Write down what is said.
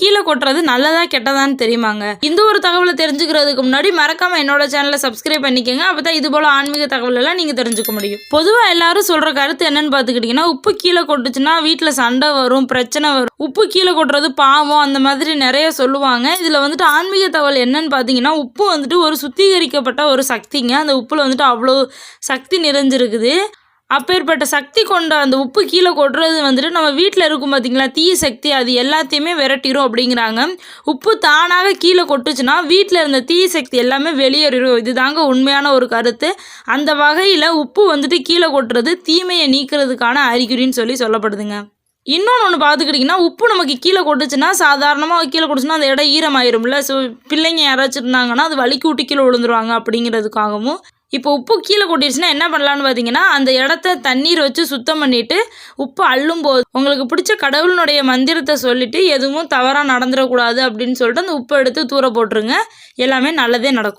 கீழே கொட்டுறது நல்லதா கெட்டதான்னு தெரியுமாங்க. இந்த ஒரு தகவலை தெரிஞ்சுக்கிறதுக்கு முன்னாடி மறக்காம என்னோட சேனலை சப்ஸ்கிரைப் பண்ணிக்கோங்க. அப்பதான் இது போல ஆன்மீக தகவல் எல்லாம் நீங்க தெரிஞ்சுக்க முடியும். பொதுவா எல்லாரும் சொல்ற கருத்து என்னன்னு பாத்துக்கிட்டீங்கன்னா உப்பு கீழே கொட்டுச்சுன்னா வீட்டுல சண்டை வரும் பிரச்சனை வரும். உப்பு கீழே கொட்டுறது பாவம் அந்த மாதிரி நிறைய சொல்லுவாங்க. இதுல வந்துட்டு ஆன்மீக தகவல் என்னன்னு பாத்தீங்கன்னா உப்பு வந்துட்டு ஒரு சுத்திகரிக்கப்பட்ட ஒரு சக்திங்க. அந்த உப்புல வந்துட்டு அவ்வளோ சக்தி நிறைஞ்சிருக்குது. அப்பேற்பட்ட சக்தி கொண்ட அந்த உப்பு கீழே கொட்டுறது வந்துட்டு நம்ம வீட்டில் இருக்கும் பார்த்தீங்களா தீய சக்தி அது எல்லாத்தையுமே விரட்டிடும் அப்படிங்கிறாங்க. உப்பு தானாக கீழே கொட்டுச்சுன்னா வீட்டில் இருந்த தீய சக்தி எல்லாமே வெளியேறிடும் இதுதாங்க உண்மையான ஒரு கருத்து. அந்த வகையில் உப்பு வந்துட்டு கீழே கொட்டுறது தீமையை நீக்கிறதுக்கான அறிகுறின்னு சொல்லி சொல்லப்படுதுங்க. இன்னொன்று ஒன்று பார்த்துக்கிட்டிங்கன்னா உப்பு நமக்கு கீழே கொட்டுச்சுன்னா சாதாரணமாக கீழே கொட்டுச்சுன்னா அந்த இடம் ஈரமாயிரும்ல. ஸோ பிள்ளைங்க யாராச்சும் இருந்தாங்கன்னா அது வலிக்கு விட்டு கீழே விழுந்துருவாங்க அப்படிங்கிறதுக்காகவும் இப்போ உப்பு கீழே கொட்டிடுச்சுன்னா என்ன பண்ணலான்னு பார்த்தீங்கன்னா அந்த இடத்த தண்ணீர் வச்சு சுத்தம் பண்ணிட்டு உப்பு அள்ளும் போது உங்களுக்கு பிடிச்ச கடவுளினுடைய மந்திரத்தை சொல்லிட்டு எதுவும் தவறாக நடந்துடக்கூடாது அப்படின்னு சொல்லிட்டு அந்த உப்பை எடுத்து தூர போட்டுருங்க. எல்லாமே நல்லதே நடக்கும்.